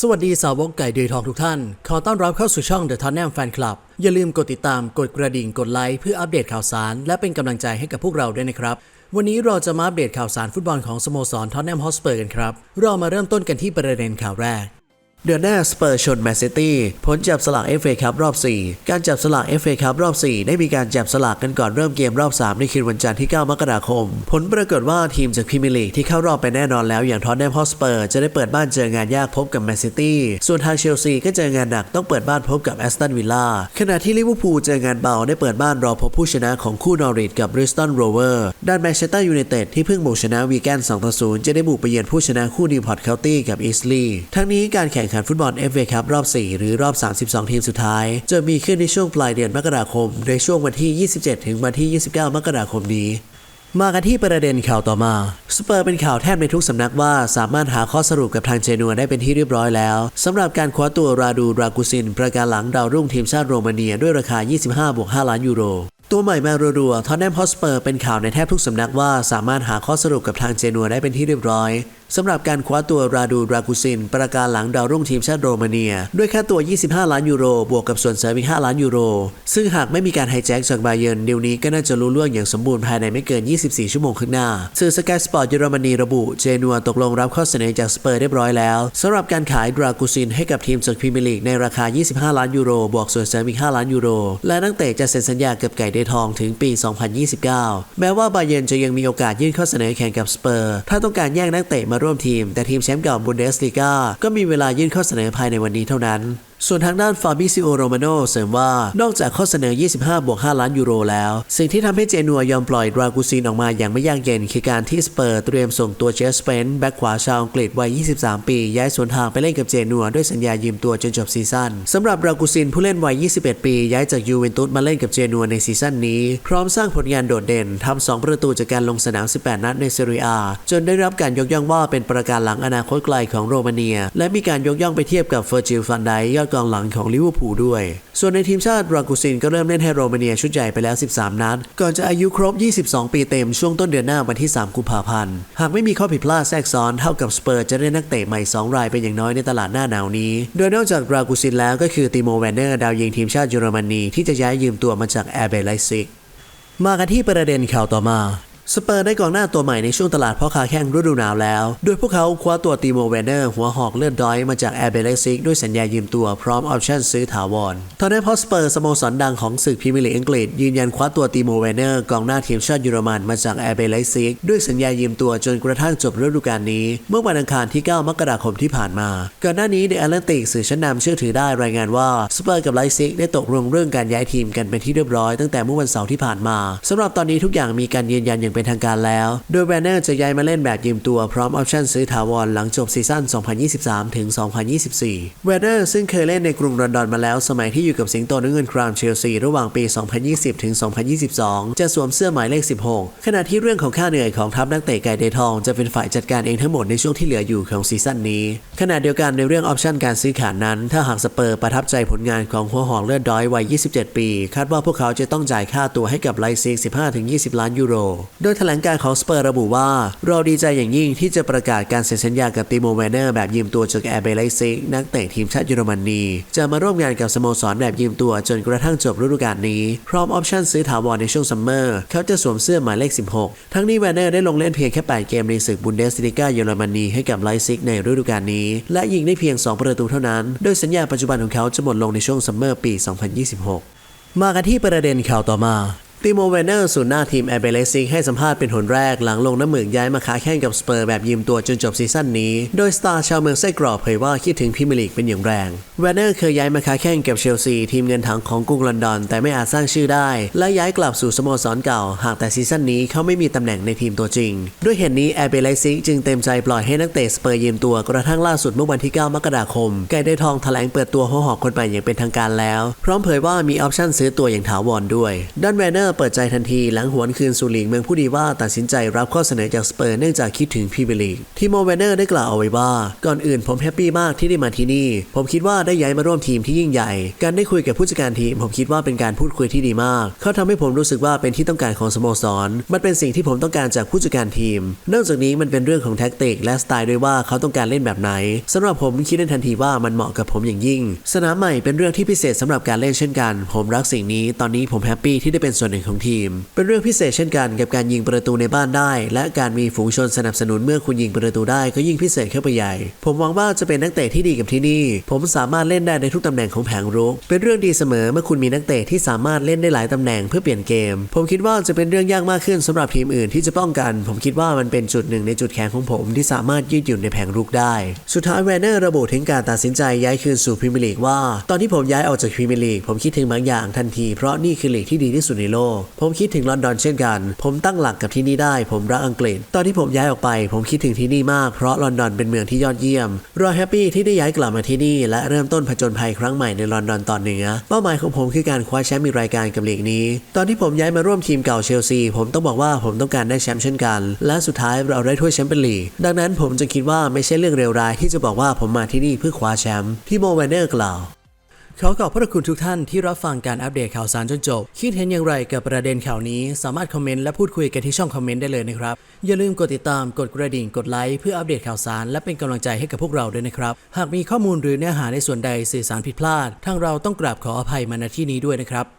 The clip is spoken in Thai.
สวัสดีสาวกไก่เดือยทองทุกท่าน ขอต้อนรับเข้าสู่ช่อง The Tottenham Fan Club อย่าลืมกดติดตาม กดกระดิ่ง กดไลค์ เพื่ออัปเดตข่าวสาร และเป็นกำลังใจให้กับพวกเราด้วยนะครับ วันนี้เราจะมาอัปเดตข่าวสารฟุตบอลของสโมสรท็อตแนมฮอสเปอร์กันครับ เรามาเริ่มต้นกันที่ประเด็นข่าวแรก เดือนหน้าสเปอร์ชนแมนซิตี้ผลจับสลาก FA คัพรอบ 4 การจับสลาก FA คัพรอบ 4 ได้มีการจับสลากกันก่อนเริ่มเกมรอบ 3 ในคืนวันจันทร์ที่ 9 มกราคม ผลปรากฏว่าทีมจากพรีเมียร์ลีกที่เข้ารอบไปแน่นอนแล้วอย่างทอตแนมฮอสเปอร์จะได้เปิดบ้านเจองานยากพบกับแมนซิตี้ส่วนทางเชลซีก็เจองานหนักต้องเปิดบ้านพบกับแอสตันวิลล่าขณะที่ลิเวอร์พูลเจองานเบาได้เปิดบ้านรอพบผู้ชนะของคู่นอริทกับบริสตันโรเวอร์ด้านแมนเชสเตอร์ยูไนเต็ดที่เพิ่งบุกชนะวีแกน2-0จะได้บุกไปเยือนผู้ชนะคู่นิวพอร์ตเคลตี้กับอีสลีย์ทั้งนี้การแข่งขันฟุตบอล FA คัพรอบ 4 หรือรอบ 32 ทีมสุดท้าย จะมีขึ้นในช่วงปลายเดือนมกราคมโดยช่วงวันที่ 27 ถึงวันที่ 29 มกราคมนี้มากันที่ประเด็นข่าวต่อมา สเปอร์เป็นข่าวแทบในทุกสำนักว่าสามารถหาข้อสรุปกับทางเจนัวได้เป็นที่เรียบร้อยแล้วสำหรับการคว้าตัวราดูรากุซิน ประการหลังดาวรุ่งทีมชาติโรมาเนียด้วยราคา 25บวก5ล้านยูโร ตัวใหม่มารัวๆทอนแนมฮอสเปอร์เป็นข่าวในแทบทุกสำนักว่าสามารถหาข้อสรุปกับทางเจนัวได้เป็นที่เรียบร้อยสำหรับการคว้าตัวราดูรากุซิน ประการหลังดาวรุ่งทีมชาติโรมาเนีย ด้วยค่าตัว 25 ล้านยูโร บวกกับส่วนเสริมอีก 5 ล้านยูโร ซึ่งหากไม่มีการไฮแจ็คจากบาเยนเดี๋ยวนี้ก็น่าจะรู้เรื่องอย่างสมบูรณ์ภายในไม่เกิน 24 ชั่วโมงข้างหน้า สื่อสกายสปอร์ตเยอรมนีระบุ เจนัวตกลงรับข้อเสนอจากสเปอร์เรียบร้อยแล้วสำหรับการขายดรากุซินให้กับทีมจากพรีเมียร์ลีกในราคา 25 ล้านยูโร บวกส่วนเสริมอีก 5 ล้านยูโร และนักเตะจะเซ็นสัญญากับไก่เดทองถึงปี 2029 แม้ว่าบาเยนจะยังมีโอกาสยื่นข้อเสนอแข่งกับสเปอร์ ถ้าต้องการแย่งนักเตะมาร่วมทีม แต่ทีมแชมป์เก่าบุนเดสลีกาก็มีเวลายื่นข้อเสนอภายในวันนี้เท่านั้นส่วนทางด้านฟาบิซิโอโรมาโนเสริมว่านอกจากข้อเสนอ 25 บวก 5 ล้านยูโรแล้ว สิ่งที่ทำให้เจนัวยอมปล่อยดรากูซินออกมาอย่างไม่ยากเย็น คือการที่สเปอร์เตรียมส่งตัวเจสเปนแบ็กขวาชาวอังกฤษวัย 23 ปี ย้ายสวนทางไปเล่นกับเจนัวด้วยสัญญายืมตัวจนจบซีซั่นสำหรับดรากูซินผู้เล่นวัย 21 ปี ย้ายจากยูเวนตุสมาเล่นกับเจนัวในซีซั่นนี้ พร้อมสร้างผลงานโดดเด่นทำ2ประตูจากการลงสนาม 18 นัดในเซเรียอาจนได้รับการยกย่องว่าเป็นประการหลังอนาคตไกลของโรมาเนีย และมีการยกย่องไปเทียบกับเฟอร์จิลฟันไดยอดกองหลังของลิเวอร์พูลด้วย ส่วนในทีมชาติรากูซินก็เริ่มเล่นให้โรมาเนียชุดใหญ่ไปแล้ว 13 นัด ก่อนจะอายุครบ 22 ปีเต็มช่วงต้นเดือนหน้าวันที่ 3 กุมภาพันธ์ หากไม่มีข้อผิดพลาดแทรกซ้อนเท่ากับสเปอร์จะได้นักเตะใหม่ 2 รายเป็นอย่างน้อยในตลาดหน้าหนาวนี้ โดยนอกจากรากูซินแล้วก็คือติโมแวนเนอร์ดาวยิงทีมชาติเยอรมนีที่จะย้ายยืมตัวมาจากแอร์เบลไลซิกมากันที่ประเด็นข่าวต่อมา สเปอร์ได้กองหน้าตัวใหม่ในช่วงตลาดพ่อค้าแข้งฤดูหนาวแล้ว โดยพวกเขาคว้าตัวตีโมเวนเนอร์หัวหอกเลือดดอยมาจากแอร์เบลซิกด้วยสัญญายืมตัวพร้อมออปชั่นซื้อถาวรทอนเนพอสเปอร์สโมสรดังของศึกพรีเมียร์ลีกอังกฤษยืนยันคว้าตัวตีโมเวนเนอร์กองหน้าทีมชาติเยอรมันมาจากแอร์เบลซิกด้วยสัญญายืมตัวจนกระทั่งจบฤดูกาลนี้ เมื่อวันอังคารที่ 9 มกราคมที่ผ่านมา ก่อนหน้านี้เดอะแอตแลนติกสื่อชั้นนำเชื่อถือได้รายงานว่าสเปอร์กับไลซิกได้ตกลงเรื่องการย้ายทีมกันเป็นที่เรียบร้อยตั้งแต่เมื่อวันเสาร์ที่ผ่านมาสำหรับตอนนี้ทุกอย่างมีการยืนยันอย่างเป็นทางการแล้ว โดยแวนเนอร์จะย้ายมาเล่นแบบยืมตัวพร้อมออปชั่นซื้อถาวรหลังจบซีซั่น 2023 ถึง 2024แวนเนอร์ซึ่งเคยเล่นในกรุงลอนดอนมาแล้วสมัยที่อยู่กับสิงโตน้ำเงินครามเชลซีระหว่างปี 2020 ถึง 2022 จะสวมเสื้อหมายเลข 16 ขณะที่เรื่องของค่าเหนื่อยของทัพนักเตะไก่เดทองจะเป็นฝ่ายจัดการเองทั้งหมดในช่วงที่เหลืออยู่ของซีซั่นนี้ ขณะเดียวกันในเรื่องออปชั่นการซื้อขายนั้น ถ้าหากสเปอร์ประทับใจผลงานของหัวหอกเลือดดอยวัย 27 ปี คาดว่าพวกเขาจะต้องจ่ายค่าตัวให้กับไลซิก 15-20 ล้านยูโรโดยแถลงการของสเปอร์ระบุว่า เราดีใจอย่างยิ่งที่จะประกาศการเซ็นสัญญากับติโมแวนเนอร์แบบยืมตัวจากแอร์เบลไลซิกนักเตะทีมชาติเยอรมนีจะมาร่วมงานกับสโมสรแบบยืมตัวจนกระทั่งจบฤดูกาลนี้ พร้อมออปชั่นซื้อถาวรในช่วงซัมเมอร์เขาจะสวมเสื้อหมายเลข 16 ทั้งนี้แวนเนอร์ได้ลงเล่นเพียงแค่ 8 เกมในศึกบุนเดสลิกาเยอรมนีให้กับไลซิกในฤดูกาลนี้ และยิงได้เพียง 2 ประตูเท่านั้น โดยสัญญาปัจจุบันของเขาจะหมดลงในช่วงซัมเมอร์ปี 2026 มากันที่ประเด็นข่าวต่อมา ติโมเวนเนอร์ศูนย์หน้าทีมแอร์เบลซิกให้สัมภาษณ์เป็นหนแรกหลังลงน้ำหมึกย้ายมาค้าแข่งกับสเปอร์แบบยืมตัวจนจบซีซั่นนี้ โดยสตาร์ชาวเมืองไส้กรอบเผยว่าคิดถึงพรีเมียร์ลีกเป็นอย่างแรงเวนเนอร์เคยย้ายมาค้าแข่งกับเชลซีทีมเงินถังของกรุงลอนดอน แต่ไม่อาจสร้างชื่อได้ และย้ายกลับสู่สโมสรเก่า หากแต่ซีซั่นนี้เขาไม่มีตำแหน่งในทีมตัวจริง ด้วยเหตุนี้แอร์เบลซิกจึงเต็มใจปล่อยให้นักเตะสเปอร์ยืมตัวกระทั่งล่าสุดเมื่อวันที่ 9 มกราคม ไก่ได้ทองแถลงเปิดตัวหัวหอกคนใหม่อย่างเป็นทางการแล้ว พร้อมเผยว่ามีออปชั่นซื้อตัวอย่างถาวรด้วยด้านแวนเนอร์เปิดใจทันทีหลังหวนคืนสู่ลีกเมืองผู้ดีว่าตัดสินใจรับข้อเสนอจากสเปอร์เนื่องจากคิดถึงพรีเมียร์ลีกทีโมเวนเนอร์ได้กล่าวเอาไว้ว่า ก่อนอื่นผมแฮปปี้มากที่ได้มาที่นี่ ผมคิดว่าได้ย้ายมาร่วมทีมที่ยิ่งใหญ่ การได้คุยกับผู้จัดการทีม ผมคิดว่าเป็นการพูดคุยที่ดีมาก เขาทำให้ผมรู้สึกว่าเป็นที่ต้องการของสโมสร มันเป็นสิ่งที่ผมต้องการจากผู้จัดการทีม นอกจากนี้มันเป็นเรื่องของแท็กติกและสไตล์ด้วยว่าเขาต้องการเล่นแบบไหนสำหรับผมคิดได้ทันทีว่ามันเหมาะกับผมอย่างยิ่ง สนามใหม่เป็นเรื่องที่พิเศษสำหรับการเล่นเช่นกัน ผมรักสิ่งนี้ ตอนนี้ผมแฮปปี้ที่ได้เป็นส่วนหนึ่งของทีม เป็นเรื่องพิเศษเช่นกันกับการยิงประตูในบ้านได้ และการมีฝูงชนสนับสนุนเมื่อคุณยิงประตูได้ก็ยิ่งพิเศษเข้าไปใหญ่ ผมหวังว่าจะเป็นนักเตะที่ดีกับที่นี่ ผมสามารถเล่นได้ในทุกตำแหน่งของแผงรุก เป็นเรื่องดีเสมอเมื่อคุณมีนักเตะที่สามารถเล่นได้หลายตำแหน่งเพื่อเปลี่ยนเกม ผมคิดว่าจะเป็นเรื่องยากมากขึ้นสำหรับทีมอื่นที่จะป้องกัน ผมคิดว่ามันเป็นจุดหนึ่งในจุดแข็งของผมที่สามารถยืดหยุ่นในแผงรุกได้ สุดท้ายแวนเนอร์ระบุถึงการตัดสินใจย้ายคืนสู่พรีเมียร์ลีกว่า ตอนที่ผมย้ายออกจากพรีเมียร์ลีกผมคิดถึงบางอย่างทันทีเพราะนี่คือลีกที่ดีที่สุดในโลกผมคิดถึงลอนดอนเช่นกัน ผมตั้งหลักกับที่นี่ได้ ผมรักอังกฤษ ตอนที่ผมย้ายออกไป ผมคิดถึงที่นี่มากเพราะลอนดอนเป็นเมืองที่ยอดเยี่ยมรอแฮปปี้ที่ได้ย้ายกลับมาที่นี่และเริ่มต้นผจญภัยครั้งใหม่ในลอนดอนตอนเหนือเป้าหมายของผมคือการคว้าแชมป์มีรายการกับลีกนี้ ตอนที่ผมย้ายมาร่วมทีมเก่าเชลซีผมต้องบอกว่าผมต้องการได้แชมป์เช่นกัน และสุดท้ายเราได้ถ้วยแชมเปี้ยนลีกดังนั้นผมจึงคิดว่าไม่ใช่เรื่องเลวร้ายที่จะบอกว่าผมมาที่นี่เพื่อคว้าแชมป์ที่โมเวนเนอร์กล่าว ขอขอบพระคุณทุกท่านที่รับฟังการอัปเดตข่าวสารจนจบ คิดเห็นอย่างไรกับประเด็นข่าวนี้ สามารถคอมเมนต์และพูดคุยกันที่ช่องคอมเมนต์ได้เลยนะครับ อย่าลืมกดติดตาม กดกระดิ่ง กดไลค์ เพื่ออัปเดตข่าวสารและเป็นกำลังใจให้กับพวกเราด้วยนะครับ หากมีข้อมูลหรือเนื้อหาในส่วนใดสื่อสารผิดพลาด ทางเราต้องกราบขออภัยมาณที่นี้ด้วยนะครับ